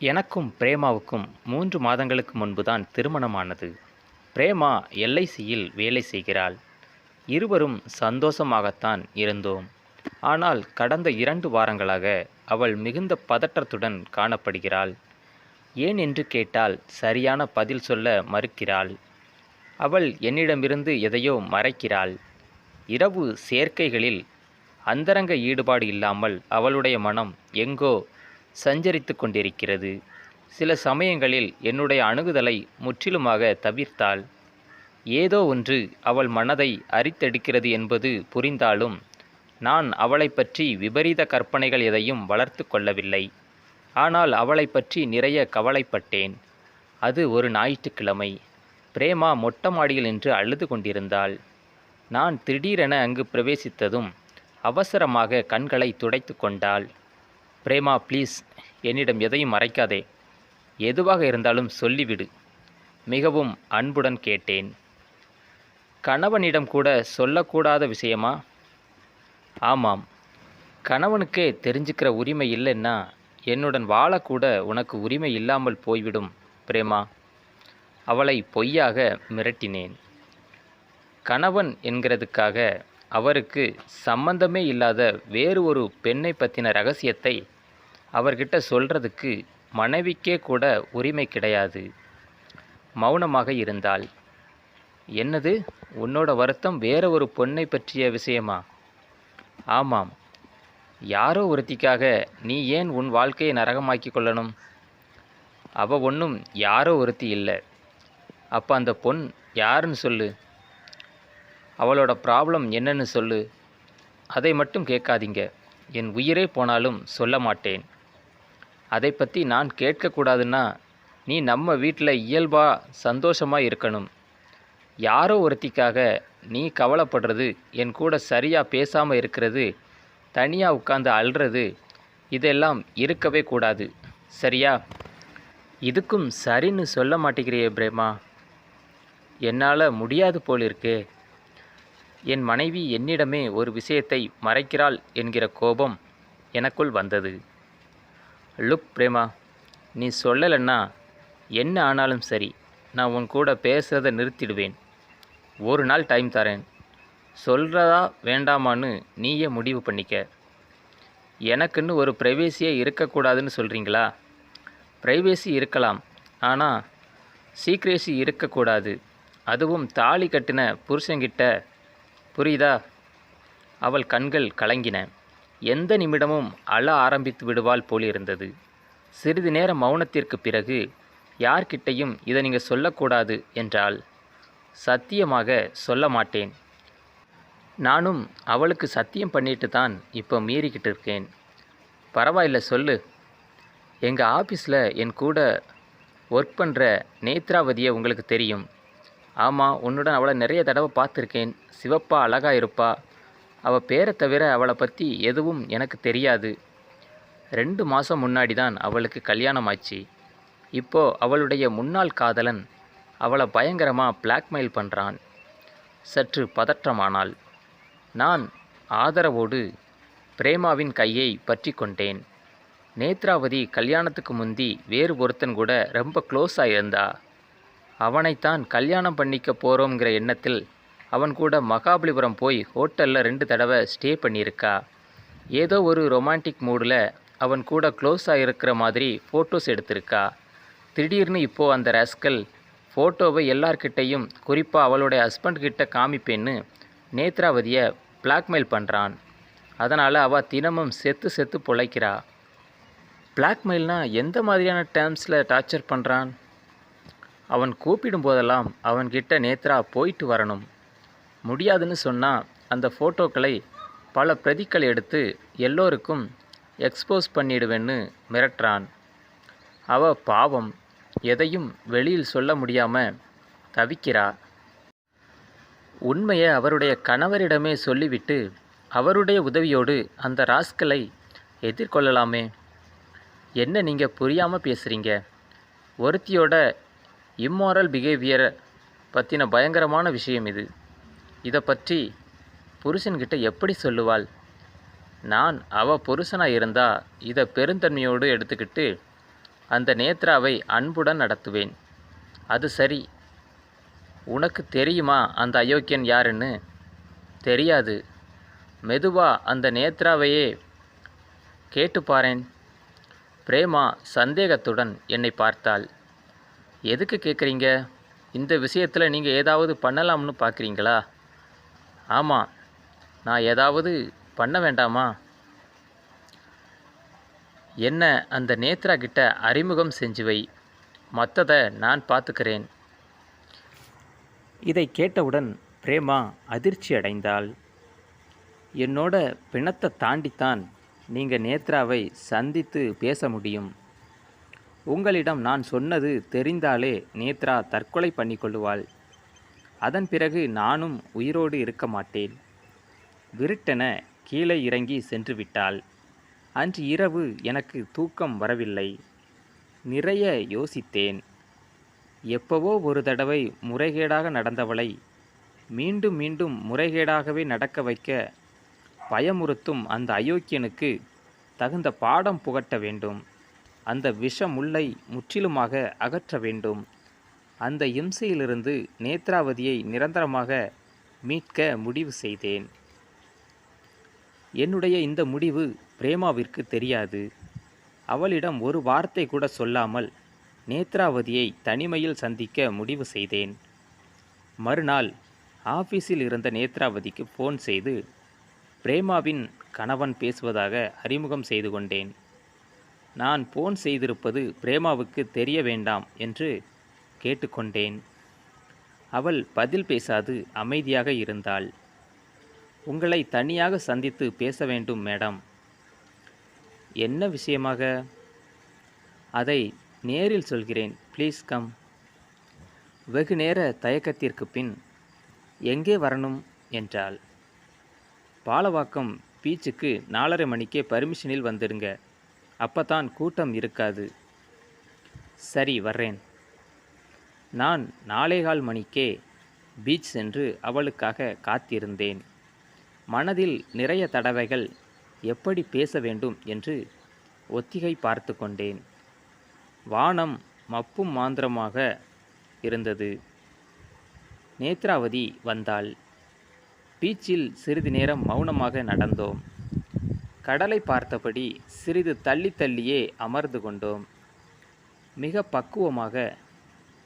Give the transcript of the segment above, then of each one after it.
எனக்கும் பிரேமாவுக்கும் மூன்று மாதங்களுக்கு முன்புதான் திருமணமானது. பிரேமா எல்ஐசியில் வேலை செய்கிறாள். இருவரும் சந்தோஷமாகத்தான் இருந்தோம். ஆனால் கடந்த இரண்டு வாரங்களாக அவள் மிகுந்த பதற்றத்துடன் காணப்படுகிறாள். ஏன் என்று கேட்டால் சரியான பதில் சொல்ல மறுக்கிறாள். அவள் என்னிடமிருந்து எதையோ மறைக்கிறாள். இரவு சேர்க்கைகளில் அந்தரங்க ஈடுபாடு இல்லாமல் அவளுடைய மனம் எங்கோ சஞ்சரித்து கொண்டிருக்கிறது. சில சமயங்களில் என்னுடைய அணுகுதலை முற்றிலுமாக தவிர்த்தாள். ஏதோ ஒன்று அவள் மனதை அரித்தெடுக்கிறது என்பது புரிந்தாலும் நான் அவளை பற்றி விபரீத கற்பனைகள் எதையும் வளர்த்து கொள்ளவில்லை. ஆனால் அவளை பற்றி நிறைய கவலைப்பட்டேன். அது ஒரு ஞாயிற்றுக்கிழமை. பிரேமா மொட்டை மாடியில் நின்று அழுது கொண்டிருந்தாள். நான் திடீரென அங்கு பிரவேசித்ததும் அவசரமாக கண்களை துடைத்து கொண்டாள். பிரேமா ப்ளீஸ். என்னிடம் எதையும் மறைக்காதே. எதுவாக இருந்தாலும் சொல்லிவிடு. மிகவும் அன்புடன் கேட்டேன். கணவனிடம் கூட சொல்லக்கூடாத விஷயமா? ஆமாம். கணவனுக்கே தெரிஞ்சுக்கிற உரிமை இல்லைன்னா என்னுடன் வாழக்கூட உனக்கு உரிமை இல்லாமல் போய்விடும் பிரேமா. அவளை பொய்யாக மிரட்டினேன். கணவன் என்கிறதுக்காக அவருக்கு சம்பந்தமே இல்லாத வேறு ஒரு பெண்ணை பற்றின ரகசியத்தை அவர்கிட்ட சொல்கிறதுக்கு மனைவிக்கே கூட உரிமை கிடையாது. மௌனமாக இருந்தாள். என்னது? உன்னோட வருத்தம் வேற ஒரு பொண்ணை பற்றிய விஷயமா? ஆமாம். யாரோ ஒருத்திக்காக நீ ஏன் உன் வாழ்க்கையை நரகமாக்கி கொள்ளணும்? அவ ஒன்றும் யாரோ ஒருத்தி இல்லை. அப்போ அந்த பொண் யாருன்னு சொல்லு? அவளோட ப்ராப்ளம் என்னன்னு சொல்லு. அதை மட்டும் கேட்காதீங்க. என் உயிரே போனாலும் சொல்ல மாட்டேன். அதை பற்றி நான் கேட்கக்கூடாதுன்னா நீ நம்ம வீட்டில் இயல்பாக சந்தோஷமாக இருக்கணும். யாரோ ஒருத்திக்காக நீ கவலைப்படுறது என் கூட சரியாக பேசாமல் இருக்கிறது தனியாக உட்காந்து அழுறது இதெல்லாம் இருக்கவே கூடாது. சரியா? இதுக்கும் சரின்னு சொல்ல மாட்டேங்கிறியே பிரேமா. என்னால் முடியாது போல் இருக்கே. என் மனைவி என்னிடமே ஒரு விஷயத்தை மறைக்கிறாள் என்கிற கோபம் எனக்குள் வந்தது. லுக் பிரேமா நீ சொல்லலைன்னா என்ன ஆனாலும் சரி நான் உன் கூட பேசுகிறத நிறுத்திடுவேன். ஒரு நாள் டைம் தரேன். சொல்கிறதா வேண்டாமான்னு நீயே முடிவு பண்ணிக்க. எனக்குன்னு ஒரு ப்ரைவேசியே இருக்கக்கூடாதுன்னு சொல்கிறீங்களா ப்ரைவேசி இருக்கலாம். ஆனால் சீக்ரேசி இருக்கக்கூடாது. அதுவும் தாலி கட்டின புருஷங்கிட்ட புரியுதா? அவள் கண்கள் கலங்கின. எந்த நிமிடமும் அழ ஆரம்பித்து விடுவாள் போலிருந்தது. சிறிது நேர மௌனத்திற்கு பிறகு யார்கிட்டையும் இதை நீங்கள் சொல்லக்கூடாது என்றாள். சத்தியமாக சொல்ல மாட்டேன். நானும் அவளுக்கு சத்தியம் பண்ணிட்டு தான் இப்போ மீறிக்கிட்டு இருக்கேன். பரவாயில்ல சொல்லு. எங்கள் ஆஃபீஸில் என் கூட ஒர்க் பண்ணுற நேத்ராவதியை உங்களுக்கு தெரியும். ஆமாம் உன்னுடன் அவளை நிறைய தடவை பார்த்துருக்கேன். சிவப்பா அழகா இருப்பா. அவள் பேரை தவிர அவளை பற்றி எதுவும் எனக்கு தெரியாது. ரெண்டு மாதம் முன்னாடி தான் அவளுக்கு கல்யாணம் ஆச்சு இப்போது அவளுடைய முன்னாள் காதலன் அவளை பயங்கரமாக பிளாக்மெயில் பண்ணுறான் சற்று பதற்றமானாள். நான் ஆதரவோடு பிரேமாவின் கையை பற்றி கொண்டேன். நேத்ராவதி கல்யாணத்துக்கு முந்தி வேறு ஒருத்தன் கூட ரொம்ப க்ளோஸாக இருந்தா. அவனைத்தான் கல்யாணம் பண்ணிக்க போகிறோங்கிற எண்ணத்தில் அவன் கூட மகாபலிபுரம் போய் ஹோட்டலில் ரெண்டு தடவை ஸ்டே பண்ணியிருக்கா. ஏதோ ஒரு ரொமான்டிக் மூடில் அவன் கூட க்ளோஸாக இருக்கிற மாதிரி ஃபோட்டோஸ் எடுத்திருக்கா. திடீர்னு இப்போது அந்த ரஸ்கல் ஃபோட்டோவை எல்லார்கிட்டையும் குறிப்பாக அவளுடைய ஹஸ்பண்ட் கிட்ட காமிப்பேன்னு நேத்ராவதியை பிளாக்மெயில் பண்ணுறான் அதனால் அவள் தினமும் செத்து செத்து பொழைக்கிறா. பிளாக்மெயில்னா எந்த மாதிரியான டேர்ம்ஸில் டார்ச்சர் பண்ணுறான் அவன் கூப்பிடும் போதெல்லாம் அவன்கிட்ட நேத்ரா போயிட்டு வரணும். முடியாதுன்னு சொன்னால் அந்த ஃபோட்டோக்களை பல பிரதிக்கள் எடுத்து எல்லோருக்கும் எக்ஸ்போஸ் பண்ணிடுவேன்னு மிரட்டுறான். அவ பாவம் எதையும் வெளியில் சொல்ல முடியாமல் தவிக்கிறா. உண்மையை அவருடைய கணவரிடமே சொல்லிவிட்டு அவருடைய உதவியோடு அந்த ராஸ்களை எதிர்கொள்ளலாமே. என்ன நீங்கள் புரியாமல் பேசுகிறீங்க ஒருத்தியோட இம்மாரல் பிஹேவியரை பற்றின பயங்கரமான விஷயம் இது. இதை பற்றி புருஷன்கிட்ட எப்படி சொல்லுவாள்? நான் அவ புருஷனாக இருந்தால் இதை பெருந்தன்மையோடு எடுத்துக்கிட்டு அந்த நேத்ராவை அன்புடன் நடத்துவேன். அது சரி. உனக்கு தெரியுமா அந்த அயோக்கியன் யாருன்னு? தெரியாது. மெதுவா அந்த நேத்ராவையே கேட்டுப்பாரேன் பிரேமா சந்தேகத்துடன் என்னை பார்த்தாள். எதுக்கு கேட்குறீங்க இந்த விஷயத்தில் நீங்கள் ஏதாவது பண்ணலாம்னு பார்க்குறீங்களா ஆமாம் நான் ஏதாவது பண்ண வேண்டாமா? என்ன அந்த நேத்ரா கிட்ட அறிமுகம் செஞ்சு வை மற்றதை நான் பார்த்துக்கிறேன். இதை கேட்டவுடன் பிரேமா அதிர்ச்சி அடைந்தாள். என்னோட பிணத்தை தாண்டித்தான் நீங்கள் நேத்ராவை சந்தித்து பேச முடியும். உங்களிடம் நான் சொன்னது தெரிந்தாலே நேத்ரா தற்கொலை பண்ணிக்கொள்ளுவாள். அதன் பிறகு நானும் உயிரோடு இருக்க மாட்டேன். விருட்டென கீழே இறங்கி சென்று விட்டாள் அன்று இரவு எனக்கு தூக்கம் வரவில்லை. நிறைய யோசித்தேன். எப்பவோ ஒரு தடவை முறைகேடாக நடந்தவளை மீண்டும் மீண்டும் முறைகேடாகவே நடக்க வைக்க பயமுறுத்தும் அந்த அயோக்கியனுக்கு தகுந்த பாடம் புகட்ட வேண்டும். அந்த விஷ முல்லை முற்றிலுமாக அகற்ற வேண்டும். அந்த இம்சையிலிருந்து நேத்ராவதியை நிரந்தரமாக மீட்க முடிவு செய்தேன். என்னுடைய இந்த முடிவு பிரேமாவிற்கு தெரியாது. அவளிடம் ஒரு வார்த்தை கூட சொல்லாமல் நேத்ராவதியை தனிமையில் சந்திக்க முடிவு செய்தேன். மறுநாள் ஆஃபீஸில் இருந்த நேத்ராவதிக்கு ஃபோன் செய்து பிரேமாவின் கணவன் பேசுவதாக அறிமுகம் செய்து கொண்டேன். நான் போன் செய்திருப்பது பிரேமாவுக்கு தெரிய வேண்டாம் என்று கேட்டுக்கொண்டேன். அவள் பதில் பேசாது அமைதியாக இருந்தாள். உங்களை தனியாக சந்தித்து பேச வேண்டும் மேடம். என்ன விஷயமாக? அதை நேரில் சொல்கிறேன். ப்ளீஸ் கம் வெகு நேர தயக்கத்திற்கு பின் எங்கே வரணும்? என்றாள். பாலவாக்கம் பீச்சுக்கு நாலரை மணிக்கே பர்மிஷனில் வந்துடுங்க. அப்பதான் கூட்டம் இருக்காது. சரி வர்றேன். நான் நாலேகால் மணிக்கே பீச் சென்று அவளுக்காக காத்திருந்தேன். மனதில் நிறைய தடவைகள் எப்படி பேச வேண்டும் என்று ஒத்திகை பார்த்து கொண்டேன். வானம் மப்பும் மாந்திரமாக இருந்தது. நேத்ராவதி வந்தாள். பீச்சில் சிறிது நேரம் மௌனமாக நடந்தோம். கடலை பார்த்தபடி சிறிது தள்ளி தள்ளியே அமர்ந்து கொண்டோம். மிக பக்குவமாக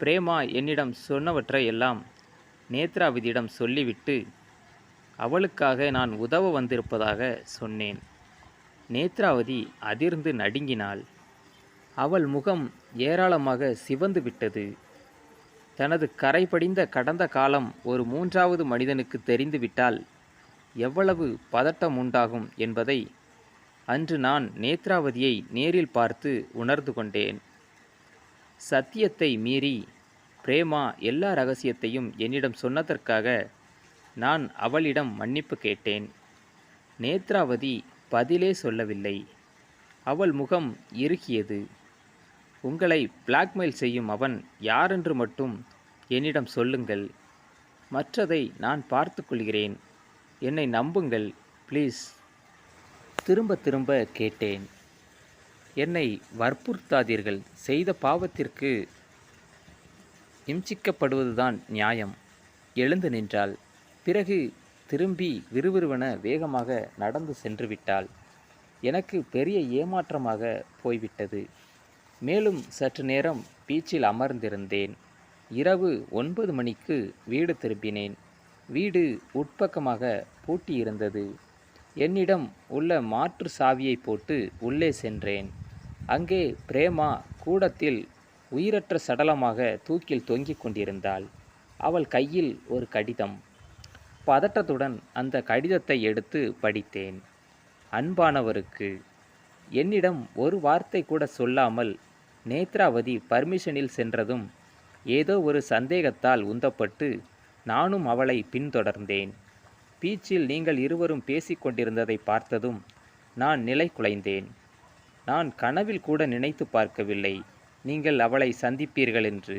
பிரேமா என்னிடம் சொன்னவற்றை எல்லாம் நேத்ராவதியிடம் சொல்லிவிட்டு அவளுக்காக நான் உதவ வந்திருப்பதாக சொன்னேன். நேத்ராவதி அதிர்ந்து நடுங்கினாள். அவள் முகம் ஏராளமாக சிவந்து விட்டது. தனது கரைபடிந்த கடந்த காலம் ஒரு மூன்றாவது மனிதனுக்கு தெரிந்துவிட்டால் எவ்வளவு பதட்டம் உண்டாகும் என்பதை அன்று நான் நேத்ராவதியை நேரில் பார்த்து உணர்ந்து கொண்டேன். சத்தியத்தை மீறி பிரேமா எல்லா ரகசியத்தையும் என்னிடம் சொன்னதற்காக நான் அவளிடம் மன்னிப்பு கேட்டேன். நேத்ராவதி பதிலே சொல்லவில்லை. அவள் முகம் இறுகியது. உங்களை பிளாக்மெயில் செய்யும் அவன் யாரென்று மட்டும் என்னிடம் சொல்லுங்கள். மற்றதை நான் பார்த்து கொள்கிறேன். என்னை நம்புங்கள் ப்ளீஸ். திரும்ப திரும்ப கேட்டேன். என்னை வற்புறுத்தாதீர்கள். செய்த பாவத்திற்கு இம்சிக்கப்படுவதுதான் நியாயம். எழுந்து நின்றாள். பிறகு திரும்பி விறுவிறுவென வேகமாக நடந்து சென்று விட்டாள். எனக்கு பெரிய ஏமாற்றமாக போய்விட்டது. மேலும் சற்று நேரம் பீச்சில் அமர்ந்திருந்தேன். இரவு ஒன்பது மணிக்கு வீடு திரும்பினேன். வீடு உட்பக்கமாக பூட்டியிருந்தது. என்னிடம் உள்ள மாற்று சாவியை போட்டு உள்ளே சென்றேன். அங்கே பிரேமா கூடத்தில் உயிரற்ற சடலமாக தூக்கில் தொங்கிக் கொண்டிருந்தாள். அவள் கையில் ஒரு கடிதம். பதட்டத்துடன் அந்த கடிதத்தை எடுத்து படித்தேன். அன்பானவருக்கு என்னிடம் ஒரு வார்த்தை கூட சொல்லாமல் நேத்ராவதி பர்மிஷனில் சென்றதும் ஏதோ ஒரு சந்தேகத்தால் உந்தப்பட்டு நானும் அவளை பின்தொடர்ந்தேன். பீச்சில் நீங்கள் இருவரும் பேசிக்கொண்டிருந்ததை பார்த்ததும் நான் நிலை குலைந்தேன். நான் கனவில் கூட நினைத்து பார்க்கவில்லை. நீங்கள் அவளை சந்திப்பீர்கள் என்று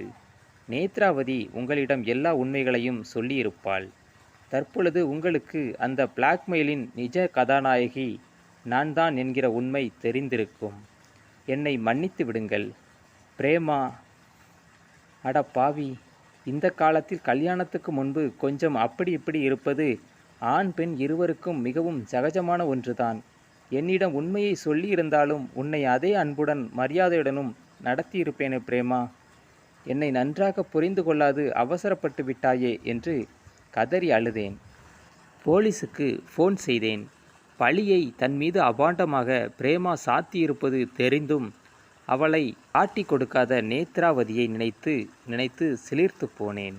நேத்ராவதி உங்களிடம் எல்லா உண்மைகளையும் சொல்லியிருப்பாள். தற்பொழுது உங்களுக்கு அந்த பிளாக்மெயிலின் நிஜ கதாநாயகி நான் தான் என்கிற உண்மை தெரிந்திருக்கும். என்னை மன்னித்து விடுங்கள். பிரேமா அட பாவி இந்த காலத்தில் கல்யாணத்துக்கு முன்பு கொஞ்சம் அப்படி இப்படி இருப்பது ஆண் பெண் இருவருக்கும் மிகவும் சகஜமான ஒன்றுதான். என்னிடம் உண்மையை சொல்லியிருந்தாலும் உன்னை அதே அன்புடன் மரியாதையுடனும் நடத்தியிருப்பேனே பிரேமா. என்னை நன்றாக புரிந்து கொள்ளாது அவசரப்பட்டு விட்டாயே என்று கதறி அழுதேன். போலீஸுக்கு ஃபோன் செய்தேன். பழியை தன் மீது அபாண்டமாக பிரேமா சாத்தியிருப்பது தெரிந்தும் அவளை ஆட்டி கொடுக்காத நேத்ராவதியை நினைத்து நினைத்து சிலிர்த்து போனேன்.